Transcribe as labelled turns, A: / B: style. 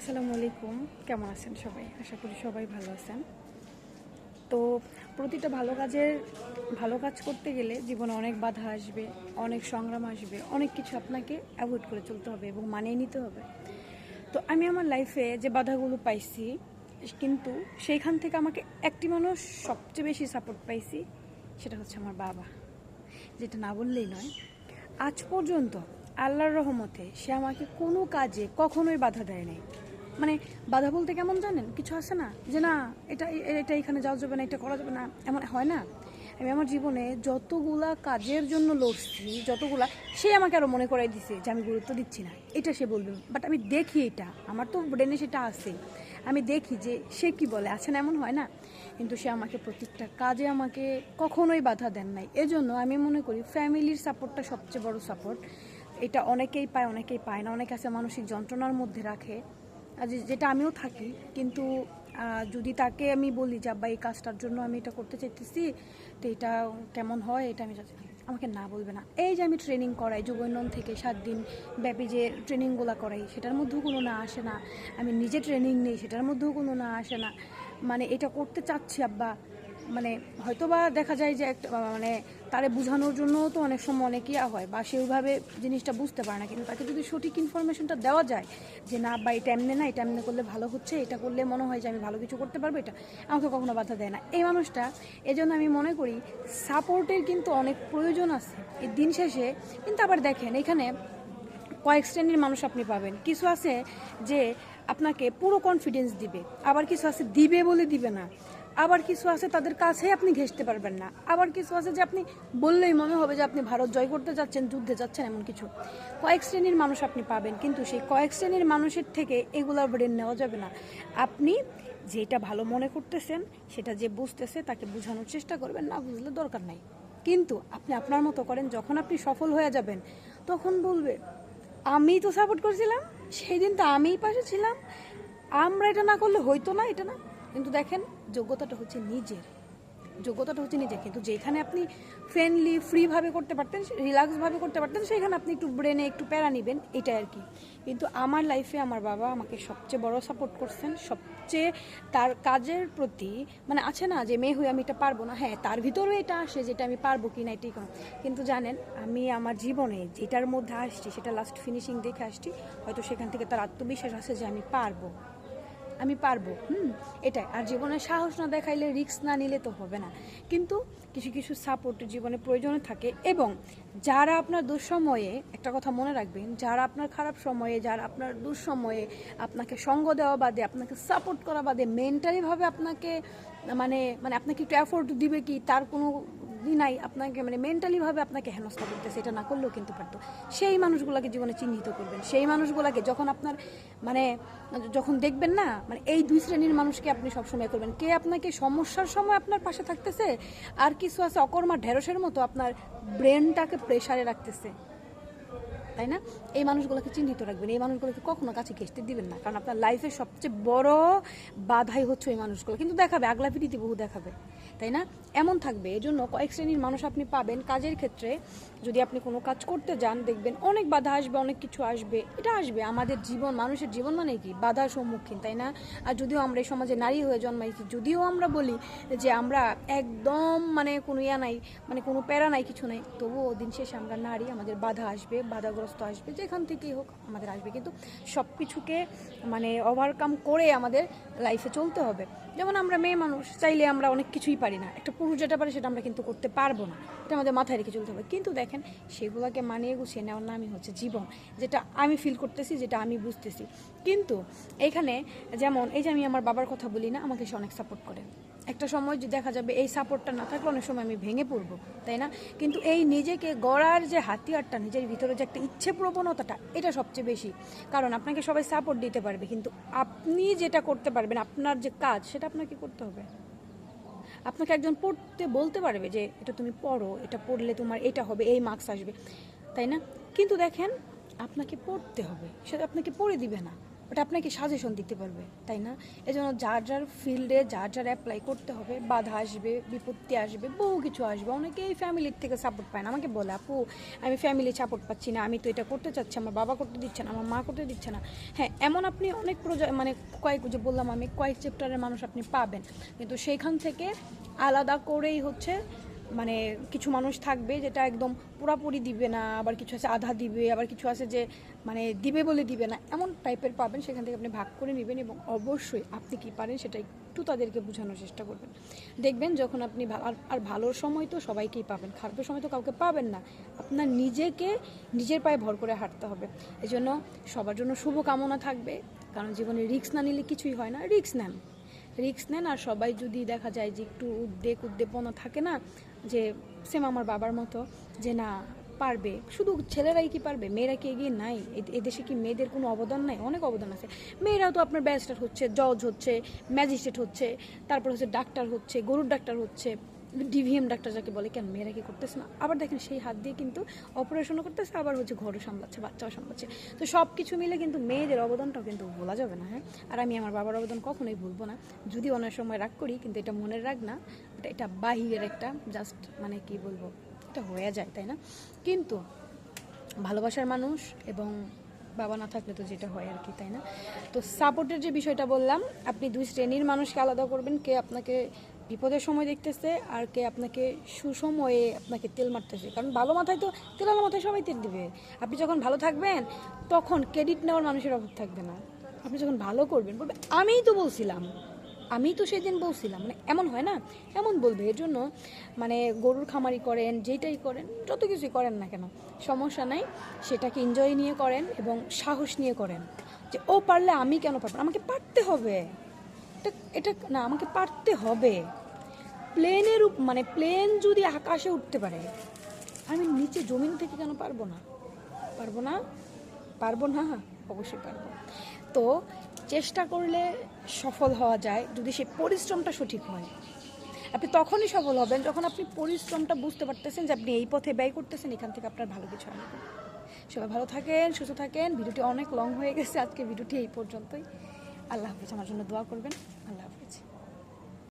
A: আসসালামু আলাইকুম। কেমন আছেন সবাই? আশা করি সবাই ভালো আছেন। তো প্রতিটা ভালো কাজের, ভালো কাজ করতে গেলে জীবনে অনেক বাধা আসবে, অনেক সংগ্রাম আসবে, অনেক কিছু আপনাকে অ্যাভয়েড করে চলতে হবে এবং মানিয়ে নিতে হবে। তো আমি আমার লাইফে যে বাধাগুলো পাইছি, কিন্তু সেইখান থেকে আমাকে একটি মানুষ সবচেয়ে বেশি সাপোর্ট পাইছি, সেটা হচ্ছে আমার বাবা। যেটা না বললেই নয়, আজ পর্যন্ত আল্লাহর রহমতে সে আমাকে কোনো কাজে কখনোই বাধা দেয় নাই। মানে বাধা বলতে কেমন জানেন? কিছু আছে না? যে না, এটা এটা এখানে যাওয়া যাবে না, এটা করা যাবে না, এমন হয় না? আমি আমার জীবনে যতগুলা কাজের জন্য লড়ছি, যতগুলা, সে আমাকে আরও মনে করাই দিছে যে আমি গুরুত্ব দিচ্ছি না। এটা সে বলবে। বাট আমি দেখি এটা। আমার তো ব্রেনে সেটা আছে। আমি দেখি যে সে কি বলে। আছে না এমন হয় না? কিন্তু সে আমাকে প্রত্যেকটা কাজে আমাকে কখনোই বাধা দেন নাই। এজন্য আমি মনে করি ফ্যামিলির সাপোর্টটা সবচেয়ে বড় সাপোর্ট এটা অনেকেই পায় অনেকেই পায় না। অনেকে আছে মানসিক যন্ত্রণার মধ্যে রাখে। যেটা আমিও থাকি, কিন্তু যদি তাকে আমি বলি যে, আব্বা, এই কাজটার জন্য আমি এটা করতে চাইতেছি, তো এটা কেমন হয়? এটা আমি আমাকে না বলবে না। এই যে আমি ট্রেনিং করাই যুবনন থেকে সাত দিন ব্যাপী যে ট্রেনিংগুলো করাই, সেটার মধ্যেও কোনো না আসে না। আমি নিজে ট্রেনিং নেই, সেটার মধ্যেও কোনো না আসে না। মানে এটা করতে চাচ্ছি, আব্বা। মানে হয়তোবা দেখা যায় যে একটা মানে তারে বোঝানোর জন্য তো অনেক সময় অনেক ইয়া হয় বা সে ওইভাবে জিনিসটা বুঝতে পারে না। কিন্তু তাকে যদি সঠিক ইনফরমেশনটা দেওয়া যায় যে না বা এটা এমনি না, এটা এমনি করলে ভালো হচ্ছে, এটা করলে মনে হয় যে আমি ভালো কিছু করতে পারব, এটা আমাকে কখনো বাধা দেয় না। এই মানুষটা, এজন্য আমি মনে করি সাপোর্টের কিন্তু অনেক প্রয়োজন আছে। এই দিন শেষে কিন্তু আবার দেখেন, এখানে কয়েক শ্রেণির মানুষ আপনি পাবেন। কিছু আছে যে আপনাকে পুরো কনফিডেন্স দিবে, আবার কিছু আছে দিবে বলে দিবে না। আবার কিছু আছে তাদের কাছে আপনি ঘেসতে পারবেন না। আবার কিছু আছে যে আপনি বললেই মনে হবে যে আপনি ভারত জয় করতে যাচ্ছেন, যুদ্ধে যাচ্ছেন, এমন কিছু। কয়েক শ্রেণির মানুষ আপনি পাবেন, কিন্তু সেই কয়েক শ্রেণির মানুষের থেকে এগুলোর ব্রেন নেওয়া যাবে না। আপনি যেটা ভালো মনে করতেছেন, সেটা যে বুঝতেছে তাকে বোঝানোর চেষ্টা করবেন, না বুঝলে দরকার নাই। কিন্তু আপনি আপনার মতো করেন, যখন আপনি সফল হয়ে যাবেন, তখন বলবে, আমি তো সাপোর্ট করছিলাম সেই দিন তো আমিই পাশে ছিলাম। আমরা এটা না করলে হইতো না, এটা না কিন্তু দেখেন, যোগ্যতাটা হচ্ছে নিজের। যোগ্যতাটা হচ্ছে নিজের। কিন্তু যেখানে আপনি ফ্রেন্ডলি ফ্রিভাবে করতে পারতেন রিল্যাক্সভাবে করতে পারতেন, সেখানে আপনি একটু ব্রেনে একটু প্যারা নেবেন, এটাই আর কি। কিন্তু আমার লাইফে আমার বাবা আমাকে সবচেয়ে বড় সাপোর্ট করছেন, সবচেয়ে তার কাজের প্রতি মানে আছে না যে, মেয়ে হয়ে আমি এটা পারব না। হ্যাঁ তার ভিতরেও এটা আসে যেটা আমি পারব কি না, এটাই কোনো কিন্তু জানেন, আমি আমার জীবনে যেটার মধ্যে আসছি, সেটা লাস্ট ফিনিশিং দেখে আসছি, হয়তো সেখান থেকে তার আত্মবিশ্বাস আছে যে, আমি পারব। আমি পারব, হুম, এটাই। আর জীবনে সাহস না দেখাইলে রিস্ক না নিলে তো হবে না। কিন্তু কিছু কিছু সাপোর্ট জীবনে প্রয়োজনে থাকে এবং যারা আপনার দুঃসময়ে, একটা কথা মনে রাখবেন, যারা আপনার খারাপ সময়ে, যারা আপনার দুঃসময়ে আপনাকে সঙ্গ দেওয়া বাদে, আপনাকে সাপোর্ট করা বাদে মেন্টালিভাবে আপনাকে মানে মানে আপনাকে একটু অ্যাফোর্ড দিবে কি, তার কোনো নাই আপনাকে মানে মেন্টালিভাবে আপনাকে হেনস্থা করতেছে, এটা না করলেও কিন্তু পারতো। সেই মানুষগুলোকে জীবনে চিহ্নিত করবেন। সেই মানুষগুলোকে যখন আপনার মানে যখন দেখবেন না মানে এই দুই শ্রেণির মানুষকে আপনি সবসময় করবেন। কে আপনাকে সমস্যার সময় আপনার পাশে থাকতেছে, আর কিছু আছে অকর্মা ঢেঁড়সের মতো আপনার ব্রেনটাকে প্রেশারে রাখতেছে। তাই না? এই মানুষগুলোকে চিহ্নিত রাখবেন। এই মানুষগুলোকে কখনো কাছে ঘেসতে দিবেন না। কারণ আপনার লাইফের সবচেয়ে বড় বাধাই হচ্ছে ওই মানুষগুলো। কিন্তু দেখাবে, আগলা পিটিতে বহু দেখাবে। তাই না? এমন থাকবে। এই জন্য কয়েক শ্রেণির মানুষ আপনি পাবেন। কাজের ক্ষেত্রে যদি আপনি কোনো কাজ করতে যান, দেখবেন অনেক বাধা আসবে, অনেক কিছু আসবে। এটা আসবে। আমাদের জীবন, মানুষের জীবন মানে কি? বাধার সম্মুখীন, তাই না? আর যদিও আমরা এই সমাজে নারী হয়ে জন্মাইছি, যদিও আমরা বলি যে আমরা একদম মানে কোনো ইয়া নাই মানে কোনো প্যারা নাই, কিছু নাই, তবুও দিন শেষে আমরা নারী, আমাদের বাধা আসবে, বাধাগ্রস্ত আসবে, যেখান থেকেই হোক আমাদের আসবে। কিন্তু সব কিছুকে মানে ওভারকাম করে আমাদের লাইফে চলতে হবে। যেমন আমরা মেয়ে মানুষ, চাইলে আমরা অনেক কিছুই পারি না। একটা পুরুষ যেটা পারে সেটা আমরা কিন্তু করতে পারব না। এটা আমাদের মাথায় রেখে চলতে হবে। কিন্তু দেখেন, সেগুলোকে মানিয়ে গুছিয়ে নেওয়ার নামই হচ্ছে জীবন, যেটা আমি ফিল করতেছি, যেটা আমি বুঝতেছি। কিন্তু এখানে যেমন, এই যে আমি আমার বাবার কথা বলি না, আমাকে সে অনেক সাপোর্ট করে। একটা সময় যে দেখা যাবে এই সাপোর্টটা না থাকলে অনেক সময় আমি ভেঙে পড়ব, তাই না? কিন্তু এই নিজেকে গড়ার যে হাতিয়ারটা, নিজের ভিতরে যে একটা ইচ্ছে প্রবণতাটা এটা সবচেয়ে বেশি। কারণ আপনাকে সবাই সাপোর্ট দিতে পারবে, কিন্তু আপনি যেটা করতে পারবেন, আপনার যে কাজ, সেটা আপনাকে করতে হবে। আপনাকে একজন পড়তে বলতে পারবে যে, এটা তুমি পড়ো, এটা পড়লে তোমার এটা হবে, এই মার্কস আসবে। তাই না? কিন্তু দেখেন, আপনাকে পড়তে হবে, সেটা আপনাকে পড়ে দিবে না। ওটা আপনাকে সাজেশন দিতে পারবে, তাই না? এজন্য যার যার ফিল্ডে যার যার অ্যাপ্লাই করতে হবে, বাধা আসবে, বিপত্তি আসবে, বহু কিছু আসবে। অনেকেই ফ্যামিলির থেকে সাপোর্ট পায় না। আমাকে বলে, আপু, আমি ফ্যামিলি সাপোর্ট পাচ্ছি না, আমি তো এটা করতে চাচ্ছি, আমার বাবা করতে দিচ্ছে না, আমার মা করতে দিচ্ছে না। হ্যাঁ এমন আপনি অনেক প্রজা মানে কয়েক, যে বললাম আমি, কয়েক চ্যাপ্টারের মানুষ আপনি পাবেন। কিন্তু সেইখান থেকে আলাদা করেই হচ্ছে মানে কিছু মানুষ থাকবে যেটা একদম পুরাপুরি দিবে না, আবার কিছু আছে আধা দিবে, আবার কিছু আছে যে মানে দিবে বলে দিবে না। এমন টাইপের পাবেন, সেখান থেকে আপনি ভাগ করে নেবেন এবং অবশ্যই আপনি কি পারেন সেটা একটু তাদেরকে বোঝানোর চেষ্টা করবেন। দেখবেন যখন আপনি আর- ভালোর সময় তো সবাইকেই পাবেন খারাপের সময় তো কাউকে পাবেন না। আপনার নিজেকে নিজের পায়ে ভর করে হাঁটতে হবে। এই জন্য সবার জন্য শুভ কামনা থাকবে, কারণ জীবনে রিস্ক না নিলে কিছুই হয় না রিস্ক নেন। রিস্ক নেন আর সবাই যদি দেখা যায় যে একটু উদ্বেগ, উদ্দীপনা থাকে না, যে সেম আমার বাবার মতো, যে না, পারবে। শুধু ছেলেরাই কি পারবে? মেয়েরা কি এগিয়ে নাই? এদেশে কি মেয়েদের কোনো অবদান নাই? অনেক অবদান আছে। মেয়েরাও তো আপনার ব্যারিস্টার হচ্ছে, জজ হচ্ছে, ম্যাজিস্ট্রেট হচ্ছে, তারপর হচ্ছে ডাক্তার হচ্ছে, গরুর ডাক্তার হচ্ছে। ডিভিএম ডাক্তার যাকে বলে, কেন মেয়েরা কি করতেছে না? আবার দেখেন সেই হাত দিয়ে কিন্তু অপারেশনও করতেছে, আবার হচ্ছে ঘরও সামলাচ্ছে, বাচ্চাও সামলাচ্ছে। তো সব কিছু মিলে কিন্তু মেয়েদের অবদানটাও কিন্তু ভোলা যাবে না হ্যাঁ? আর আমি আমার বাবার অবদান কখনোই ভুলবো না। যদি অনেক সময় রাগ করি, কিন্তু এটা মনের রাগ না, এটা এটা বাহিরের একটা জাস্ট মানে কি বলব, এটা হয়ে যায়, তাই না? কিন্তু ভালোবাসার মানুষ এবং বাবা না থাকলে তো যেটা হয় আর কি, তাই না? তো সাপোর্টের যে বিষয়টা বললাম, আপনি দুই শ্রেণির মানুষকে আলাদা করবেন, কে আপনাকে বিপদের সময় দেখতেছে আর কে আপনাকে সুসময়ে আপনাকে তেল মারতেছে। কারণ ভালো মাথায় তো তেলালো মাথায় সবাই তেল দিবে। আপনি যখন ভালো থাকবেন, তখন ক্রেডিট নেওয়ার মানুষের অভাব থাকবে না। আপনি যখন ভালো করবেন, বলবে, আমিই তো বলছিলাম। আমি তো সেদিন বলছিলাম। মানে এমন হয় না? এমন বলবে। এর জন্য মানে গরুর খামারি করেন যেটাই করেন, যত কিছুই করেন না কেন, সমস্যা নাই। সেটাকে এনজয় নিয়ে করেন এবং সাহস নিয়ে করেন যে, ও পারলে আমি কেন পারব? আমাকে পারতে হবে। এটা এটা না, আমাকে পারতে হবে। প্লেনের মানে প্লেন যদি আকাশে উঠতে পারে, আমি নিচে জমিন থেকে কেন পারব না? পারব না? পারব না? অবশ্যই পারব। তো চেষ্টা করলে সফল হওয়া যায় যদি সেই পরিশ্রমটা সঠিক হয়। আপনি তখনই সফল হবেন যখন আপনি পরিশ্রমটা বুঝতে পারতেছেন যে আপনি এই পথে ব্যয় করতেছেন, এখান থেকে আপনার ভালো কিছু হবে। সবাই ভালো থাকেন, সুস্থ থাকেন। ভিডিওটি অনেক লং হয়ে গেছে আজকে ভিডিওটি এই পর্যন্তই। আল্লাহ হাফিজ। আমার জন্য দোয়া করবেন। আল্লাহ হাফিজ।